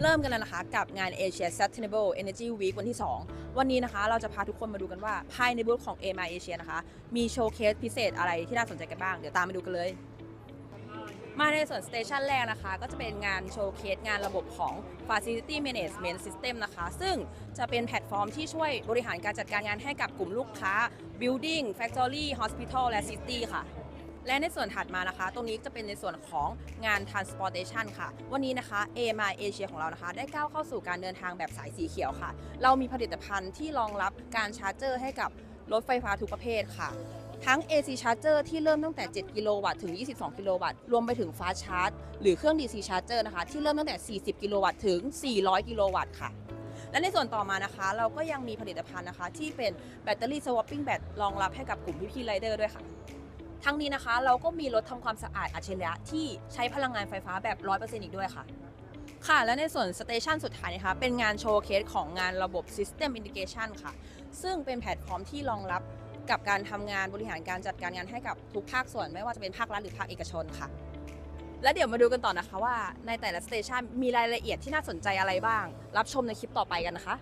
เริ่มกันแล้วนะคะกับงาน Asia Sustainable Energy Week วันที่ 2 วันนี้นะคะ เราจะพาทุกคนมาดูกันว่า ภายในบูธของ AMI Asia นะคะ มีโชว์เคสพิเศษอะไรที่น่าสนใจกันบ้าง เดี๋ยวตามไปดูกันเลย มาในส่วนสเตชันแรกนะคะ ก็จะเป็นงานโชว์เคสงานระบบของ Facility Management System นะคะ ซึ่งจะเป็นแพลตฟอร์มที่ช่วยบริหารการจัดการงานให้กับกลุ่มลูกค้า Building Factory Hospital และ City ค่ะ และในส่วนถัดมานะคะ ตรงนี้จะเป็นในส่วนของงาน transportation ค่ะ วันนี้นะคะ AMI Asia ของเรานะคะ ได้ก้าวเข้าสู่การเดินทางแบบสายสีเขียวค่ะ เรามีผลิตภัณฑ์ที่รองรับการชาร์จเจอร์ให้กับรถไฟฟ้าทุกประเภทค่ะ ทั้ง AC Charger ที่เริ่มตั้งแต่ 7 กิโลวัตต์ถึง 22 กิโลวัตต์ รวมไปถึง Fast Charge หรือเครื่อง DC Charger นะคะ ที่เริ่มตั้งแต่ 40 กิโลวัตต์ถึง 400 กิโลวัตต์ค่ะและในส่วนต่อมานะคะ เราก็ยังมีผลิตภัณฑ์นะคะ ที่เป็นแบตเตอรี่ swapping แบตรองรับให้กับกลุ่มพี่ๆไรเดอร์ด้วยค่ะ ทั้งนี้นะคะ เราก็มีรถทำความสะอาดอัจฉริยะที่ใช้พลังงานไฟฟ้าแบบ 100%อีกด้วยค่ะ ค่ะ และในส่วนสเตชันสุดท้ายนะคะ เป็นงานโชว์เคสของงานระบบ System Integration ค่ะ ซึ่งเป็นแพลตฟอร์มที่รองรับกับการทำงานบริหารการจัดการงานให้กับทุกภาคส่วน ไม่ว่าจะเป็นภาครัฐหรือภาคเอกชนค่ะ และเดี๋ยวมาดูกันต่อนะคะว่าในแต่ละสเตชันมีรายละเอียดที่น่าสนใจอะไรบ้าง รับชมในคลิปต่อไปกันนะคะ